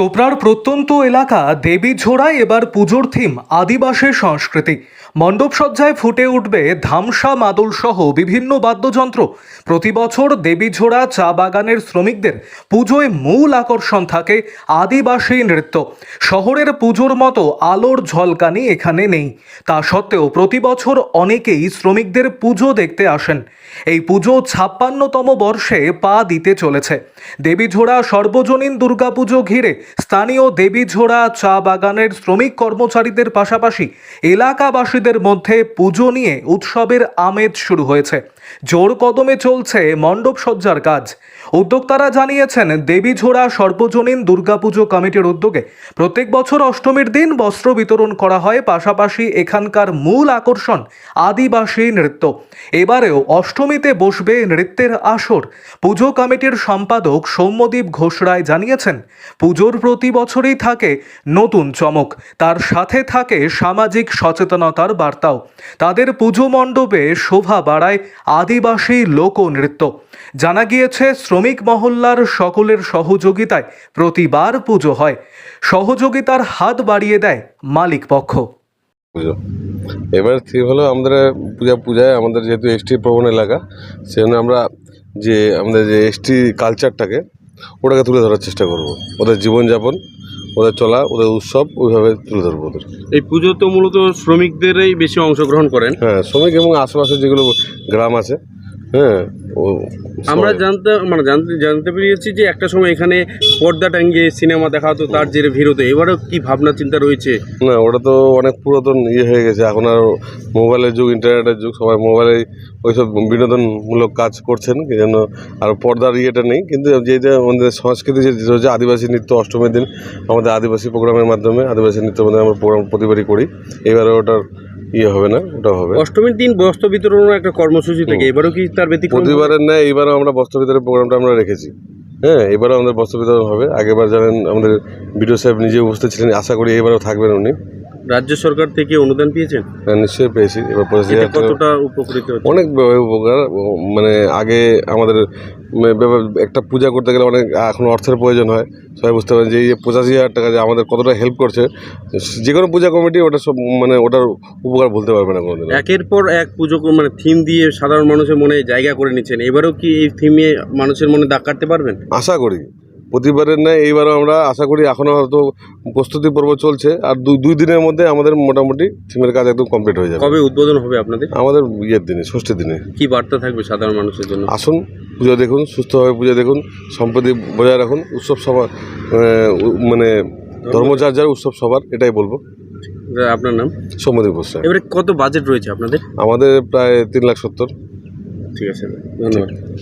চোপড়ার প্রত্যন্ত এলাকা দেবীঝোড়ায় এবার পুজোর থিম আদিবাসী সংস্কৃতি। মণ্ডপসজ্জায় ফুটে উঠবে ধামসা মাদল সহ বিভিন্ন বাদ্যযন্ত্র। প্রতি বছর দেবীঝোড়া চা বাগানের শ্রমিকদের পুজোয় মূল আকর্ষণ থাকে আদিবাসী নৃত্য। শহরের পুজোর মতো আলোর ঝলকানি এখানে নেই। তা সত্ত্বেও প্রতি বছর অনেকেই শ্রমিকদের পুজো দেখতে আসেন। এই পুজো ছাপ্পান্নতম বর্ষে পা দিতে চলেছে। দেবীঝোড়া সর্বজনীন দুর্গাপুজো ঘিরে স্থানীয় দেবীঝোড়া চা বাগানের শ্রমিক কর্মচারীদের পাশাপাশি এলাকাবাসীদের মধ্যে পুজো নিয়ে উৎসবের আমেজ শুরু হয়েছে। জোর কদমে চলছে মণ্ডপ সজ্জার কাজ। উদ্যোক্তারা জানিয়েছেন, দেবীঝোড়া সর্বজনীন দুর্গাপুজো কমিটির উদ্যোগে প্রত্যেক বছর অষ্টমীর দিন বস্ত্র বিতরণ করা হয়। পাশাপাশি এখানকার মূল আকর্ষণ আদিবাসী নৃত্য। এবারেও অষ্টমীতে বসবে নৃত্যের আসর। পুজো কমিটির সম্পাদক সৌম্যদীপ ঘোষ রায় জানিয়েছেন, পুজোর প্রতি বছরই থাকে নতুন চমক। তার সাথে থাকে সামাজিক সচেতনতার বার্তাও। তাদের পুজো মণ্ডপে শোভা বাড়ায় আদিবাসী লোকনৃত্য। জানা গিয়েছে, শ্রমিক মহল্লার সকলের সহযোগিতায় প্রতিবার পুজো হয়। সহযোগিতার হাত বাড়িয়ে দেয় মালিক পক্ষ। পুজো। এবার থিম হলো, আমাদের পূজা পূজায় আমাদের যেহেতু এসটি প্রবণ এলাকা, সেজন্য আমরা যে, আমাদের যে এসটি কালচারটাকে ওটাকে তুলে ধরার চেষ্টা করব। ওদের জীবনযাপন ওদের চলা ওদের উৎসব ওইভাবে তুলে ধরবো ওদের। এই পুজো তো মূলত শ্রমিকদেরই বেশি অংশগ্রহণ করেন? হ্যাঁ শ্রমিক এবং আশেপাশে যেগুলো গ্রাম আছে হ্যাঁ ও আমরা জানতে মানে জানতে জানতে পেরেছি যে একটা সময় এখানে পর্দা টাঙ্গিয়ে সিনেমা দেখা হতো তার জেরে ভিড় হতো এবারেও কি ভাবনা চিন্তা রয়েছে? না ওটা তো অনেক পুরাতন ইয়ে হয়ে গেছে। এখন আর মোবাইলের যুগ ইন্টারনেটের যুগ সবাই মোবাইলে ওইসব বিনোদনমূলক কাজ করছেন জন্য আর পর্দার ইয়েটা নেই। কিন্তু যেটা আমাদের সংস্কৃতি যে হচ্ছে আদিবাসী নৃত্য অষ্টমীর দিন আমাদের আদিবাসী প্রোগ্রামের মাধ্যমে আদিবাসী নৃত্য মাধ্যমে আমরা প্রোগ্রাম প্রতিবারই করি। এবারে ওটার ইয়ে হবে না ওটা হবে। অষ্টমীর দিন বস্ত্র বিতরণের একটা কর্মসূচি থাকে এবারও কি তার ব্যতিক্রম? প্রতিবারের ন্যায় এবারও আমরা বস্ত্র বিতরণের প্রোগ্রামটা আমরা রেখেছি। হ্যাঁ এবারও আমাদের বস্ত্র বিতরণ হবে। আগেবার জানেন আমাদের বিডিও সাহেব নিজে উপস্থিত ছিলেন আশা করি এবারও থাকবেন উনি। রাজ্য সরকার থেকে অনুদান পেয়েছেন? হ্যাঁ, নিশ্চয়ই পেয়েছি। এবার এতে কতটা উপকৃত হচ্ছে? অনেক ব- উপকার ও মানে আগে আমাদের ব্যাপার- একটা পূজা করতে গেলে অনেক এখন অর্থের প্রয়োজন হয়। সবাই বুঝতে পারেন যে এই যে পঁচাশি হাজার টাকা যে আমাদের কতটা হেল্প করছে যে কোনো পূজা কমিটি ওটা সব মানে ওটার উপকার ভুলতে পারবে না কোনোদিন একের পর এক পুজো কো- মানে থিম দিয়ে সাধারণ মানুষের মনে জায়গা করে নিচ্ছেন। এবারেও কি এই থিমে মানুষের মনে দাগ কাটতে পারবেন? আশা করি। প্রতিবারের ন্যায় এইবারও আমরা আশা করি এখনও হয়তো প্রস্তুতি পর্ব চলছে। আর দুই দুই দিনের মধ্যে আমাদের মোটামুটি থিমের কাজ একদম কমপ্লিট হয়ে যাবে। কবে উদ্বোধন হবে আপনাদের? আমাদের ইয়ের দিনে ষষ্ঠীর দিনে। কি বার্তা থাকবে সাধারণ মানুষের জন্য? আসুন পুজো দেখুন সুস্থভাবে পুজো দেখুন সম্প্রতি বজায় রাখুন উৎসব সবার মানে ধর্মচার যার উৎসব সবার এটাই বলব। আপনার নাম? সৌম্যদীপ গোস্বামী এবারে কত বাজেট রয়েছে আপনাদের? আমাদের প্রায় তিন লাখ সত্তর। ঠিক আছে ধন্যবাদ।